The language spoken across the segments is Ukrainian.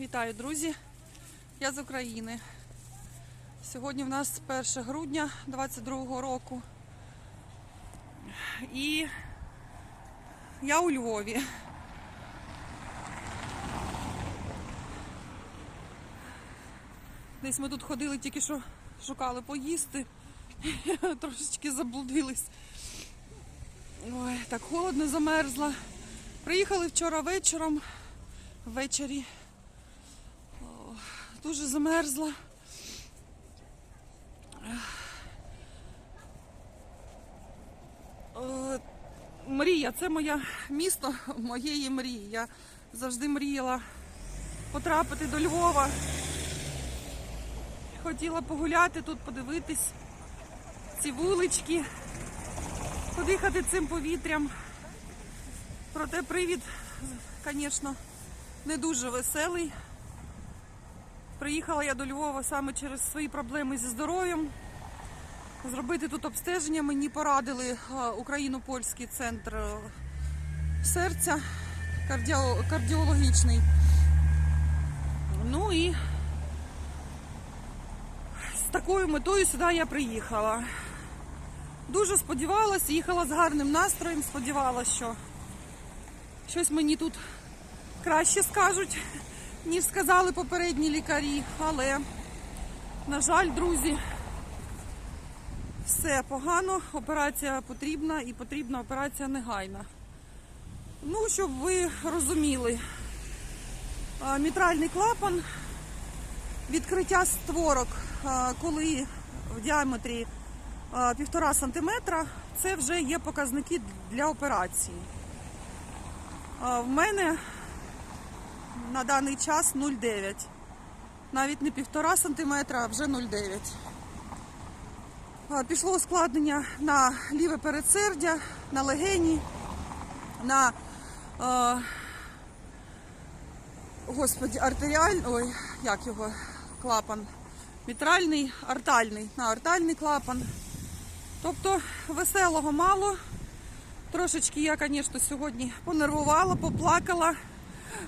Вітаю, друзі! Я з України. Сьогодні в нас 1 грудня 22 року. І я у Львові. Десь ми тут ходили, тільки що шукали поїсти. Трошечки заблудились. Ой, так холодно замерзла. Приїхали вчора вечором. Ввечері. Дуже замерзла. Е, Мрія, це моє місто моєї мрії. Я завжди мріяла потрапити до Львова. Хотіла погуляти тут, подивитись ці вулички, подихати цим повітрям. Проте привід, звісно, не дуже веселий. Приїхала я до Львова саме через свої проблеми зі здоров'ям. Зробити тут обстеження мені порадили е, Україно-Польський центр е, серця кардіологічний. Ну і з такою метою сюди я приїхала. Дуже сподівалася, їхала з гарним настроєм, сподівалася, що щось мені тут краще скажуть, ніж сказали попередні лікарі. Але, на жаль, друзі, все погано, операція потрібна і потрібна операція негайна. Ну, щоб ви розуміли, мітральний клапан, відкриття створок, коли в діаметрі півтора сантиметра, це вже є показники для операції. В мене на даний час 0,9. Навіть не півтора сантиметра, а вже 0,9. Пішло ускладнення на ліве передсердя, на легені, на е, господі, артеріаль, ой, як його клапан, мітральний, артальний, на артальний клапан. Тобто веселого мало. Трошечки я, звісно, сьогодні понервувала, поплакала.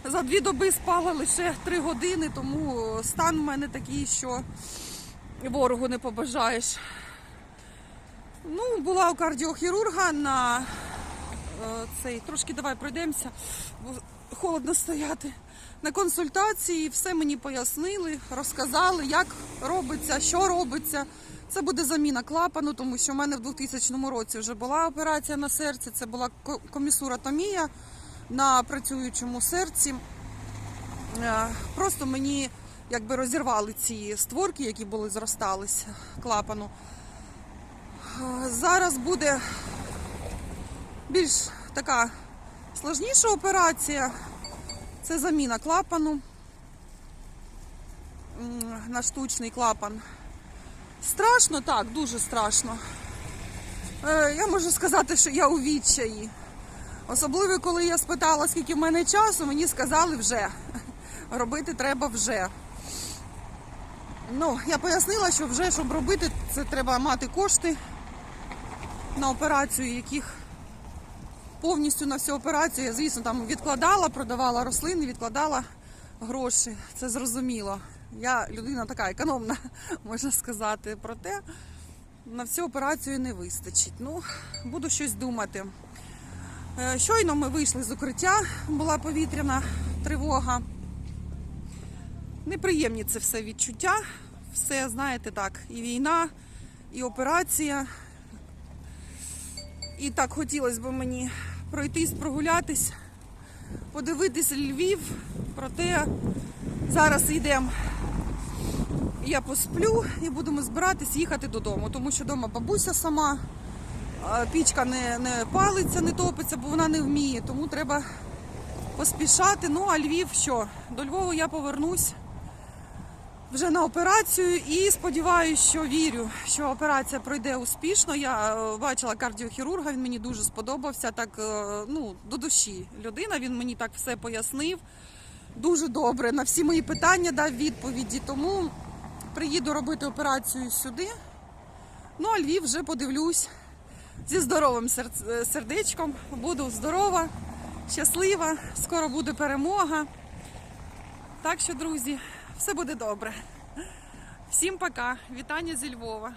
За дві доби спала лише три години, тому стан у мене такий, що ворогу не побажаєш. Ну, була у кардіохірурга на е, цей, трошки давай пройдемося, бо холодно стояти. На консультації все мені пояснили, розказали, як робиться, що робиться. Це буде заміна клапану, тому що в мене в 2000 році вже була операція на серці. Це була ко- комісуратомія на працюючому серці. Е, Просто мені якби розірвали ці створки, які були зростались клапану. Е, Зараз буде більш така сложніша операція. Це заміна клапану на штучний клапан. Страшно, так, дуже страшно. Е, Я можу сказати, що я у відчаї. Особливо, коли я спитала, скільки в мене часу, мені сказали вже. Робити треба вже. Ну, я пояснила, що вже, щоб робити, це треба мати кошти на операцію, яких повністю на всю операцію я, звісно, там відкладала, продавала рослини, відкладала гроші. Це зрозуміло. Я людина така економна, можна сказати. Проте на всю операцію не вистачить. Ну, буду щось думати. Е, Щойно ми вийшли з укриття, була повітряна тривога. Неприємні це все відчуття. Все, знаєте, так, і війна, і операція. І так хотілося б мені пройтись, прогулятись, подивитись Львів. Проте зараз йдемо. Я посплю і будемо збиратись їхати додому, тому що вдома бабуся сама, пічка не, не палиться, не топиться, бо вона не вміє, тому треба поспішати. Ну а Львів що? До Львова я повернусь вже на операцію і сподіваюся, що вірю, що операція пройде успішно. Я е, бачила кардіохірурга, він мені дуже сподобався. Так е, ну до душі людина. Він мені так все пояснив. Дуже добре на всі мої питання дав відповіді. Тому приїду робити операцію сюди. Ну а Львів вже подивлюсь зі здоровим е, сердечком. Буду здорова, щаслива. Скоро буде перемога. Так що, друзі, все буде добре. Всім пока. Вітання зі Львова.